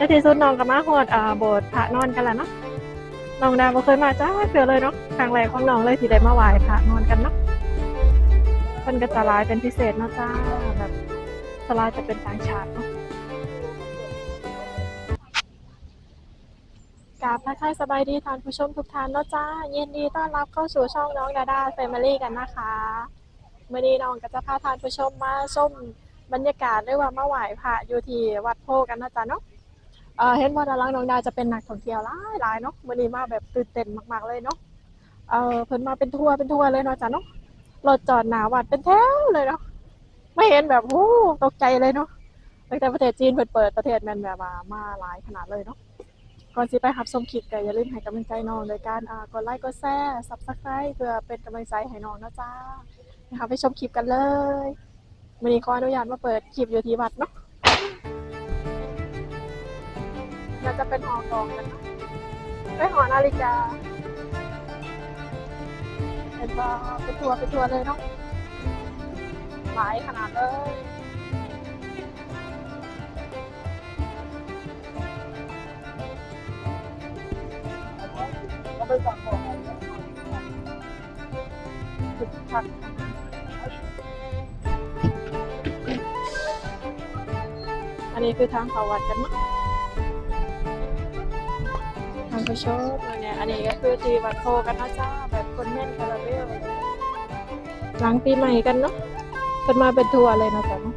ในที่สุดน้องก็มาฮอดอ่าโบสถ์พระนอนกันแล้วเนาะน้องดาบ่เคยมาจ้าเสือเลยเนาะครั้งแรกของน้องเลยที่ได้มาไหว้พระนอนกันเนาะเพิ่นก็จะหลายเป็นพิเศษเนาะจ้าแบบสลายจะเป็นต่างชาติเนาะกราบทักทายสบายดีท่านผู้ชมทุกท่านเนาะจ้ายินดีต้อนรับเข้าสู่ช่องน้องดาดาแฟมิลี่กันนะคะเมื่อนี้น้องก็จะพาท่านผู้ชมมาชมบรรยากาศด้วยว่ามาไหว้พระอยู่ที่วัดโพกันนะจ๊ะเนาะ เออเห็นว่าดาราน้องดาจะเป็นนักท่องเที่ยวหลายหลายเนาะวันนี้มาแบบตื่นเต้นมากๆเลยเนาะเออเพิ่นมาเป็นทัวร์เป็นทัวร์เลยเนาะจ้ะเนาะรถจอดหนาวัดเป็นแถวเลยเนาะไม่เห็นแบบโอ้ตกใจเลยเนาะตั้งแต่ประเทศจีนเปิดเปิดประเทศแมนแบบว่ามาหลายขนาดเลยเนาะก่อนสิไปรับชมคลิปก็อย่าลืมให้กำลังใจน้องโดยการอ่ากดไลค์กดแชร์ซับสไครต์เพื่อเป็นกำลังใจให้น้องนะจ้านะคะไปชมคลิปกันเลยวันนี้ขออนุญาตมาเปิดคลิปอยู่ที่วัดเนาะ เราจะเป็นหอกองกันเนอะไปหอนาฬิกาเป็นว่าไปทัวร์ไปทัวร์เลยเนาะหลายขนาดเลยก็ไม่ฟังของอะไรนะคึกคักอันนี้คือทางเขาวัดกันเนาะ ทางผู้ชมเนี่ยอันนี้ก็คือที่วัดโพกันนะจ้าแบบคนแม่นคาราเบลหลังปีใหม่กันเนาะเป็นมาเป็นทัวร์เลยนะจ๊ะเนาะ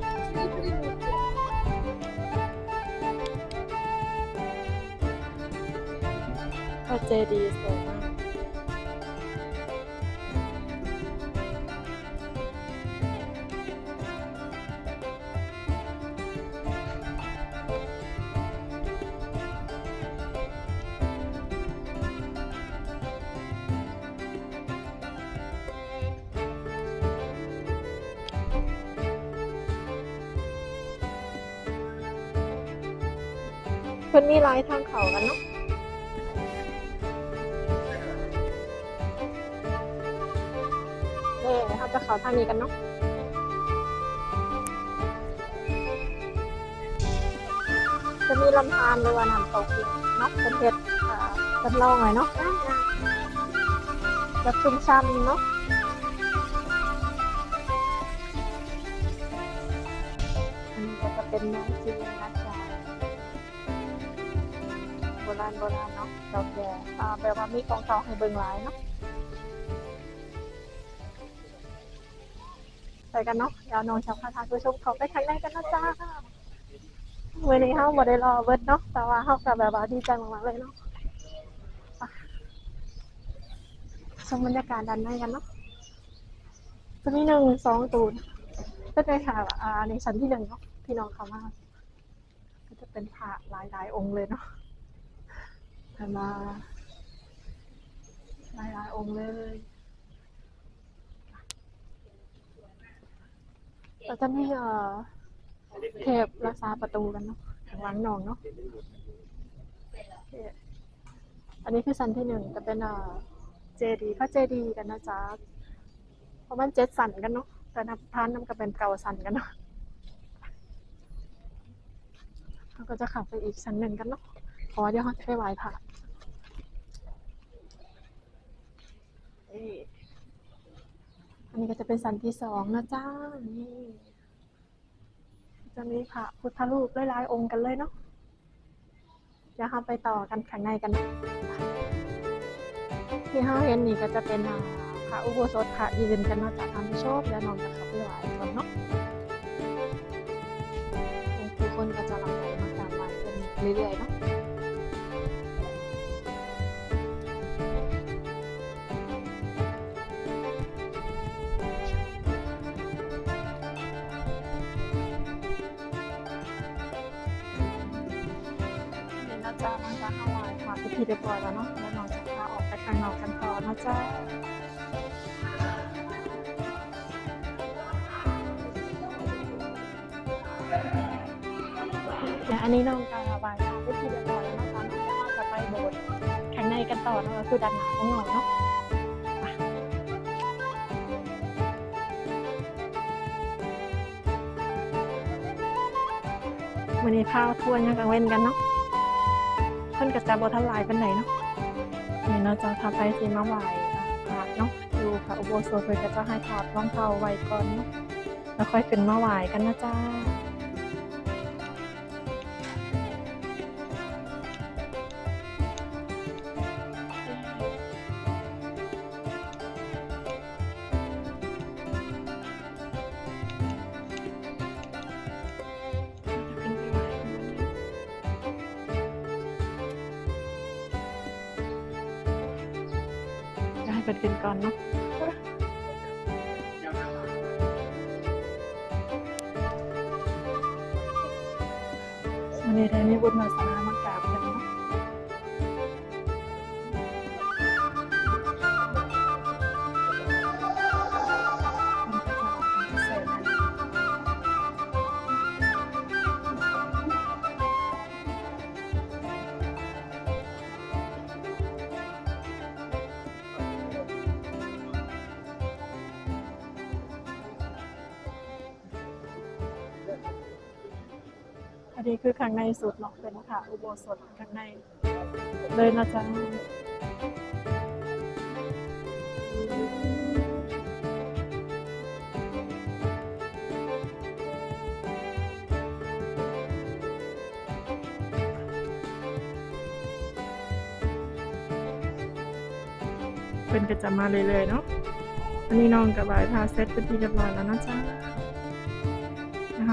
พระเจดีย์ สวยมากเพิ่นมีหลายทางเขากันเนาะนี่นะครับจะเขาทางนี้กันเนาะจะมีลำธารหรือว่าน้ำตกอยู่เนาะเป็นเพชรอ่าจำลองหน่อยเนาะแบบชุ่มช่ำเนาะ แบบว่ามีของเก่าให้เบิ่งหลายเนาะไปกันเนาะเดี๋ยวนองชาวพาทางผู้ชมเขาไปข้างในกันนะจ้าวันนี้เฮาบ่ได้รอเบิดเนาะแต่ว่าเฮาก็แบบว่าดีใจมากๆเลยเนาะชมบรรยากาศด้านในกันเนาะจะมีหนึ่งสองตูนก็ได้ค่ะอ่าในชั้นที่หนึ่งเนาะพี่น้องเขามาก็จะเป็นพระหลายๆองค์เลยเนาะมา หลายหลายๆองค์เลย เราจะมีเอ่อเทพรักษาประตูกันเนาะทางหลังนองเนาะอันนี้คือสันที่หนึ่งจะเป็นเอ่อเจดีพระเจดีกันนะจ๊ะเพราะมันเจ็ดสันกันเนาะแต่นับพานน้ำก็เป็นเก่าสันกันเนาะเราก็จะขับไปอีกชั้นหนึ่งกันเนาะเพราะว่าเดี๋ยวเขาจะไปไหว้พระ นี่อันนี้ก็จะเป็นสันที่สองนะจ้า นี่ จะมีพระพุทธรูปหลายๆองค์กันเลยเนาะเดี๋ยวเราไปต่อกันข้างในกัน ที่เราเห็นนี่ก็จะเป็นพระอุโบสถพระยืนกันเนาะจากทานผู้ชมแล้วน้องจะเข้าไปไหว้ก่อนเนาะทุกคนก็จะหลั่งไหลมากราบไหว้กันเรื่อยๆเนาะ เรียบร้อยแล้วเนาะแล้วน้องจะพาออกไปข้างนอกกันต่อนะจ๊ะและอันนี้น้องกาไหว้ค่ะพิธีเรียบร้อยแล้วนะคะน้องจะว่าจะไปโบสถ์ข้างในกันต่อนะก็คือด้านหน้าของน้องเนาะวันนี้พาทัวร์ยังกังเว้นกันเนาะ พิ่นก็จะบ่ทันหลายปานไหนเนาะนี่เนาะจะทำไปสีมาไหวพระเนาะอยู่พระอุโบสถเพิ่นก็จะให้ถอดรองเท้าไว้ก่อนเนาะแล้วค่อยขึ้นมาไหวกันนะจ้า ในแดนนี้บุญมาสนามากราบกันเนาะมันะ สุดเนาะเป็นค่ะอุโบสถข้างในเลยนะจ๊ะเป็นก็จะมาเรื่อยๆเนาะอันนี้น้องกับบายพาเซตเป็นที่เรียบร้อยแล้วนะจ๊ะ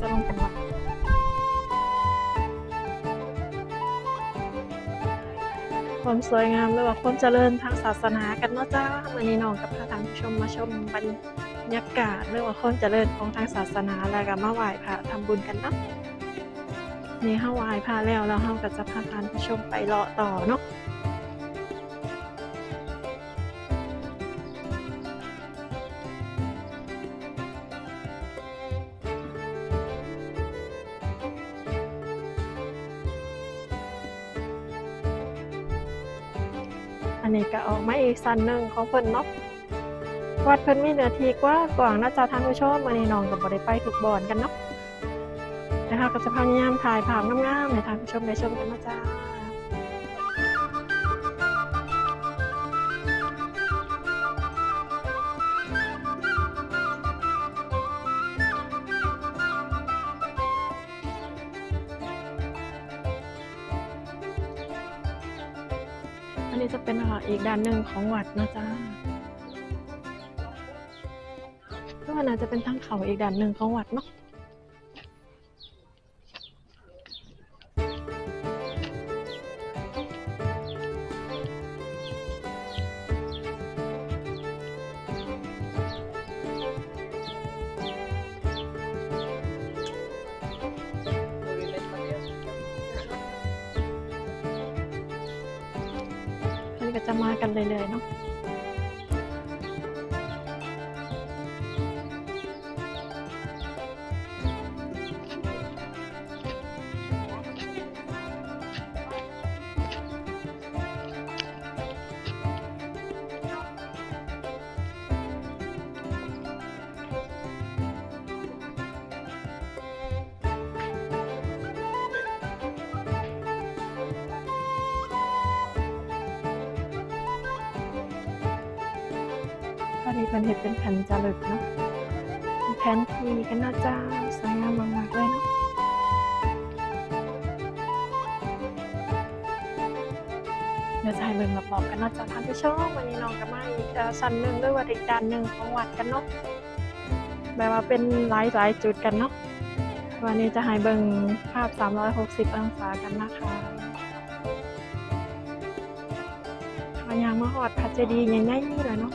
จะลงกันวัดความสวยงามหรือว่าความเจริญทางศาสนากันเนาะจ้าวันนี้น้องกับพาท่านผู้ชมมาชมบรรยากาศหรือว่าความเจริญของทางศาสนาแล้วก็มาไหว้พระทำบุญกันเนาะนี่เฮาไหว้พระแล้วแล้วเฮาก็จะพาท่านผู้ชมไปเลาะต่อเนาะ อีกสันหนึ่งของเพิ่นเนาะวัดเพิ่นมีเนื้อที่กว่ากว้างนะจ๊ะท่านผู้ชมมาในน้องกับ่ได้ไปถูกบ่อนกันเนาะนะคะก็จะพยายามถ่ายภาพงามๆให้ท่านผู้ชมได้ชมกันนะจ๊ะ ด้านหนึ่งของวัดนะจ๊ะก็ว่าน่าจะเป็นทางเขาอีกด้านหนึ่งของวัดเนาะ ก็จะมากันเลยๆเนาะ พอดีเป็นเห็ดเป็นแผ่นจารึกเนาะแผนทีกันนะจ๊ะสวยงามมากๆเลยเนาะเดี๋ยวจะให้เบิ่งรอบๆกันนะจ๊ะท่านผู้ชมวันนี้น้องก็มาอีกเอ่อชั้นหนึ่งด้วยว่าอีกด้านหนึ่งของวัดกันเนาะแบบว่าเป็นหลายๆจุดกันเนาะวันนี้จะให้เบิ่งภาพ 360 องศากันนะคะวันยางมาหอดพระเจดีย์ใหญ่ๆนี่เลยเนาะ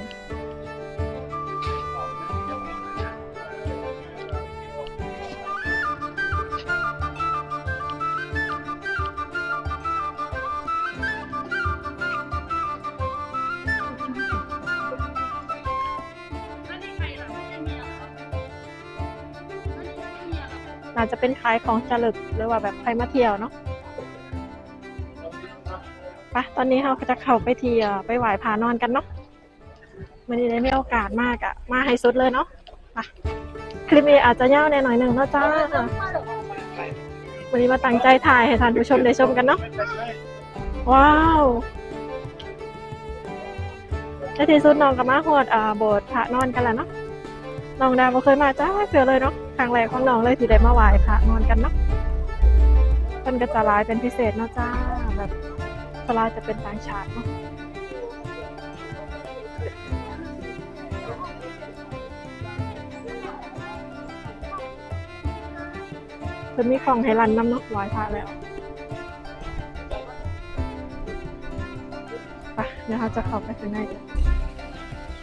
อาจจะเป็นขายของจรึกหรือว่าแบบใครมาเที่ยวเนาะปะตอนนี้เราก็จะเข้าไปเที่ยวไปไหว้ผานอนกันเนาะวันนี้ได้มีโอกาสมากอะมาให้สุดเลยเนาะไปคลิปนี้อาจจะยาวแน่หน่อยหนึ่งเนาะจ้าวันนี้มาตั้งใจถ่ายให้ท่านผู้ชมได้ชมกันเนาะว้าวในที่สุดน้องกับมาหวดอ่าโบสถ์พระนอนกันแล้วเนาะ น้องดาวบ่เคยมาจ้าเสือเลยเนาะครั้งแรกของน้องเลยที่ได้มาไหว้พระนอนกันเนาะเพิ่นก็จะลายเป็นพิเศษเนาะจ้าแบบสลายจะเป็นต่างชาติเนาะเพิ่นมีของให้รันน้ำเนาะไหว้พระแล้วไปเดี๋ยวเราจะเข้าไปข้างในกัน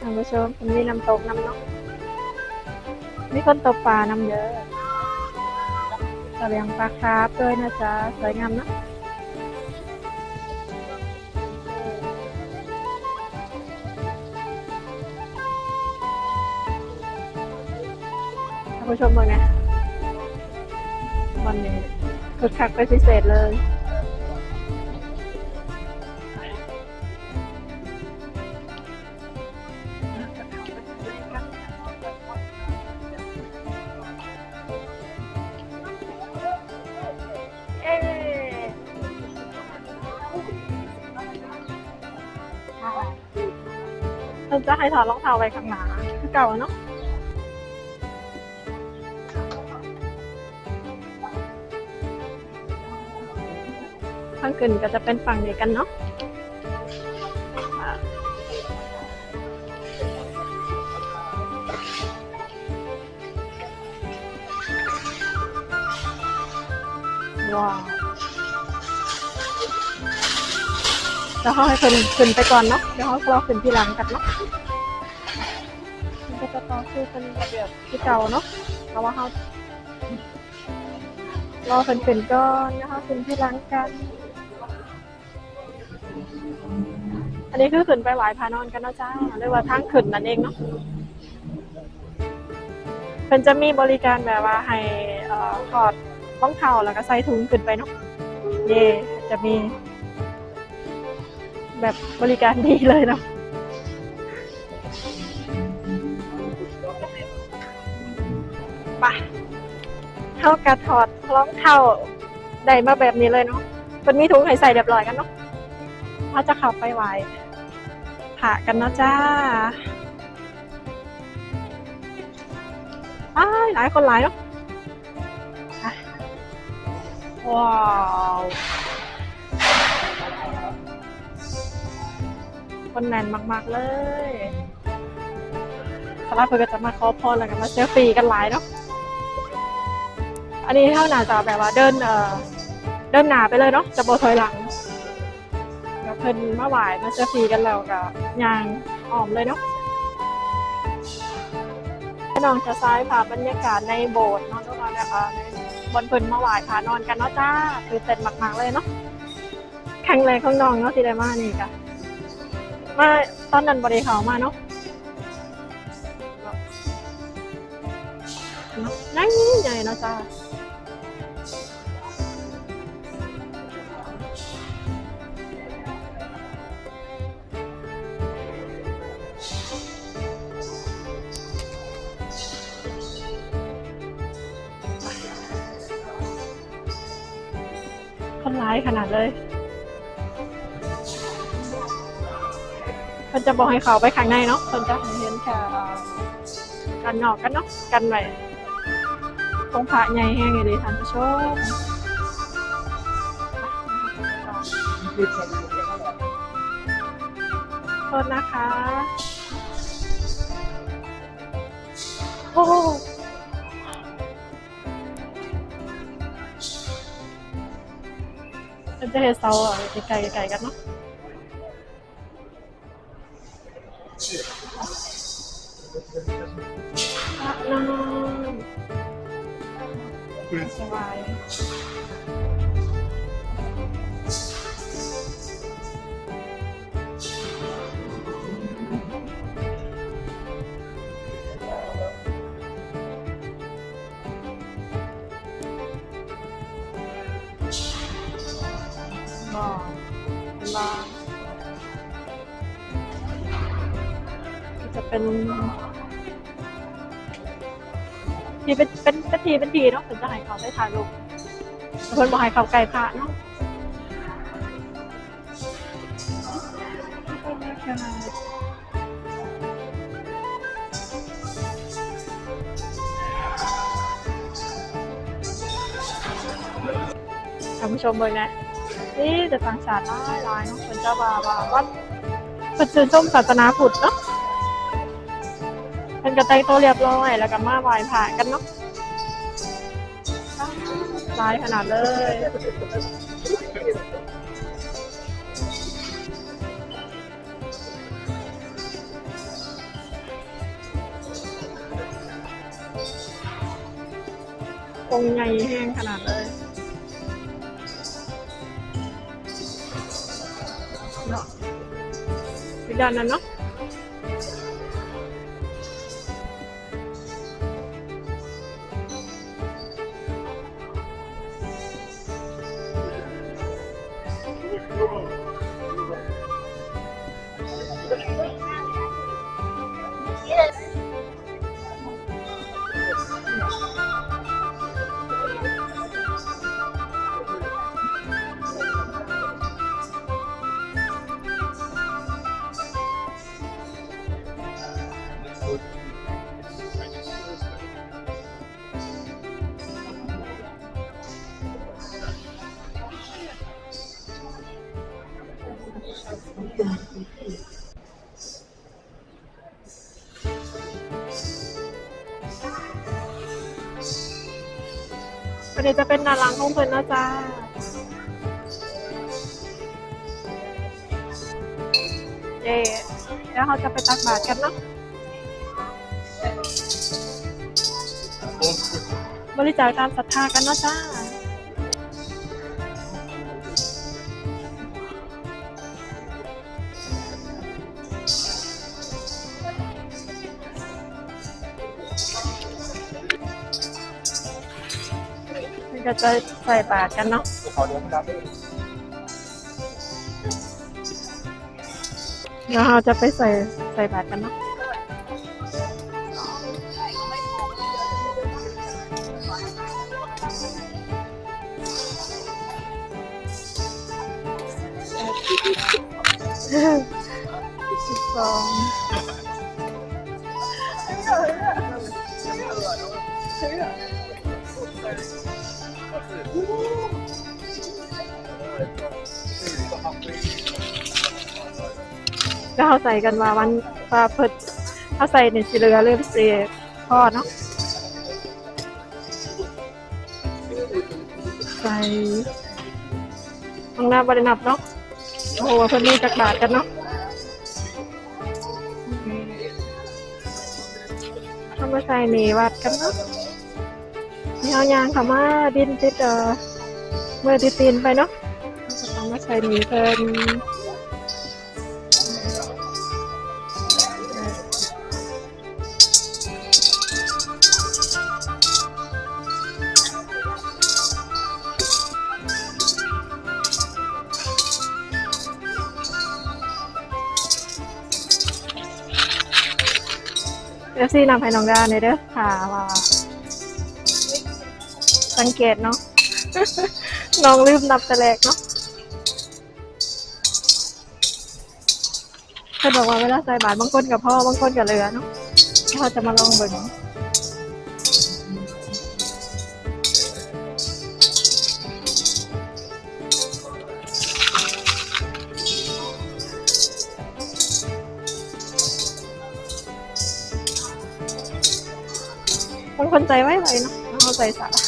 ท่านผู้ชมมันมีน้ำตกน้ำเนาะ มีคนตกปลาน้ำเยอะจะเลียงปลาคาร์ฟด้วยนะจ๊ะ สวยงามนะท่านผู้ชมเป็นไงวันนี้คึกคักเป็นพิเศษเลย เราจะให้ถอดรองเท้าไว้ข้างหน้าคือเก่าเนาะข้างขึ้นก็จะเป็นฝั่งเดียวกันเนาะอะว้าว ดี๋ยวเขาให้ขึ้นขึ้นไปก่อนเนาะเดี๋ยวเขาเราขึ้นทีหลังกันเนาะมันก็จะต่อคือเป็นระเบียบที่เก่าเนาะเพราะว่าเขารอขึ้นขึ้นก่อนนะคะขึ้นที่หลังกัน อันนี้คือขึ้นไปไหวพานอนกันเนาะจ้าเรียกว่าทางขึ้นนั่นเองเนาะเพิ่นจะมีบริการแบบว่าให้เอ่อถอดรองเท้าแล้วก็ใส่ถุงขึ้นไปเนาะเย่จะมี แบบบริการดีเลยเนาะไปเท่ากับถอดรองเท้าได้มาแบบนี้เลยเนาะมันมีถุงให้ใส่เรียบร้อยกันเนาะเราจะขับไปไหวผ่ากันนะจ้าอ้ายหลายคนหลายเนาะว้าว คนแน่นมาก ๆ เลยสำหรับเพื่อนก็จะมาขอพรแล้วกันมาเซลฟี่กันหลายเนาะ อันนี้เท่าหนาจะแบบว่าเดินเอ่อเดินหนาไปเลยเนาะ จะโบถอยหลังกับเพิ่นมาไหวมาเซลฟี่กันแล้วกับยางอ่อมเลยเนาะน้องจะซ้ายผ่าบรรยากาศในโบสถ์เนาะทุกคนนะคะบนเพิ่นมาไหวผานอนกันเนาะจ้าคือเต้นมากๆเลยเนาะแข็งแรงของน้องเนาะที่ได้มานี่กะ มาตอนนั้นบริเขามาเนาะนาะนั่งใหญ่เนาะจ้าคนร้ายขนาดเลย พิ่นจะบอกให้เขาไปข้างในเนาะเพิ่นจะเห็นแค่กันนอกกันเนาะกันไว้ตรงพระใหญ่แห้งเลยท่านผู้ชมโทษนะคะ โอ้จะเห็นเสาอะไกลๆกันเนาะ สบายบ่บ่จะเป็น ทีเป็นเป็นเป็นทีเป็นทีเนาะถึงจะให้เขาได้ถ่ายรูปแต่เพิ่นบอกให้เขาไก่พระเนาะท่านผู้ชมเบิ่งนะนี่แต่ต่างชาติหลายหลายเนาะเพิ่นจะว่าว่าวัดเพิ่นชื่นชมศาสนาพุทธเนาะ ก็แต่งตัวเรียบร้อย แล้วก็มาไหว้พระกันเนาะร้ายขนาดเลยองค์ใหญ่แห้งขนาดเลยเนาะด้านนั้นเนาะ วันนี้จะเป็นนารังของเพิ่นนะจ้าเย่แล้วเราจะไปตักบาตรกันเนาะบริจาคตามศรัทธากันเนาะจ้า ก็จะใส่บาตรกันเนาะขอเดี๋ยวครับแล้วเราจะไปใส่ใส่บาตรกันเนาะ ก็เขาใส่กันว่าวันปลาเพิดเขาใส่ในสีเหลือเริ่มเสียพ่อเนาะใส่ตรงหน้าบริณับเนาะโอ้โหเพิ่นมีจักบาทกันเนาะทำมาใส่หนีวัดกันเนาะนี่เอายางเขามาดินติดเอ่อเมื่อติดตีนไปเนาะเอามาใส่หนีเพิ่น เอฟซีนำให้น้องดาในเด้อค่ะว่าสังเกตเนาะน้องลืมนับแต่แรกเนาะเพิ่นบอกว่าเวลาใส่บาตรบางคนกับพ่อบางคนกับเรือเนาะเขาจะมาลองเบิ่ง ใจไว้ไวเนาะแล้วเขาใจสาใส่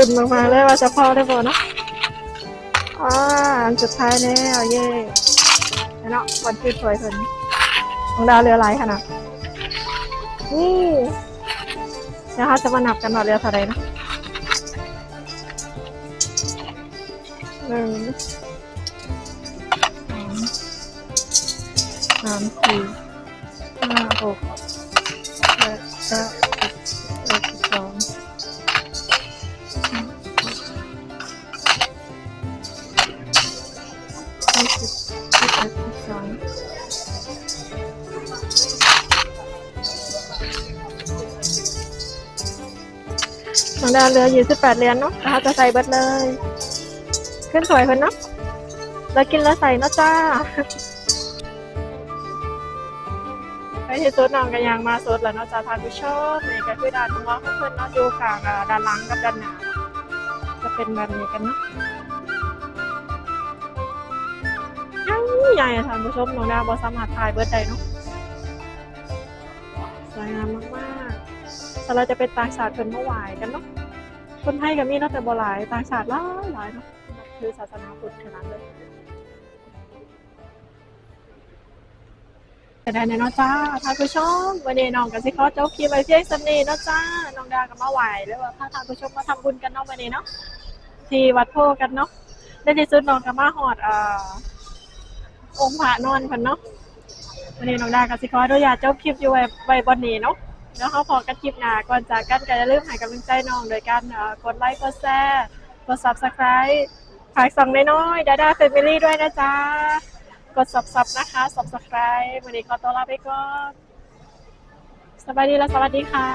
ดุนมากๆเลยว่าจะพอได้บ่เนาะอ่าอันสุดท้ายแล้วเย่แล้เนาะวันที่สวยเพิ่นของดาวเรือไหลขนาดนี่เดี๋ยวเราจะมานับกันว่าเรือเท่าไรนะหนึ่งสองสามสี่ห้าหกเจ็ดแปด ทางด้านเรือยี่สิบแปดเหรียญเนาะนะคะจะใส่เบิดเลย ขึ้นสวยเพิ่นเนาะแล้วกินแล้วใส่เนาะจ้าไปที่สุดน้องกันยางมาสุดแล้วเนาะจ้าทานผู้ชมในี่ก็คือด้านหัวของเพิ่อนเนาะอยู่ข้างอ่าด้านหลังกับด้านหน้าจะเป็นแบบนี้กันเนาะใหญ่อะท่านผู้ชมน้องดาวบ่สมารถถ่ายเบิดได้เนาะสวยงามมากๆแต่เราจะเป็นต่างชาติเพิ่นเมาไหว้กันเนาะ คนไทยก็มีเนาะแต่บ่หลายต่างชาติหลายหลายเนาะคือศาสนาพุทธขนาดเลยแต่ได้แน่เนาะจ้าท่านผู้ชมวันนี้น้องกับสิขอจบคลิปไว้เพียงสำนีเนาะจ้าน้องดากับมาไหวแล้วว่าพาท่านผู้ชมมาทำบุญกันเนาะวันนี้เนาะที่วัดโพกันเนาะได้ที่สุดน้องกับมาหอดอ่าองค์พระนอนพันเนาะวันนี้น้องดากับสิขออนุญาตจบคลิปอยู่ไว้ไว้บนนี้เนาะ เนาะขพอกระติบหน้าก่อนจากกันก็อย่าลืมหายกำลังใจน้องโดยการกดไลค์กดแชร์กด Subscribe ฝากส่องน้อยๆดาดาเฟมิลี่ด้วยนะจ๊ะ กดซับซับนะคะ Subscribe วันนี้ขอตัวลาไปก่อนสวัสดีและสวัสดีค่ะ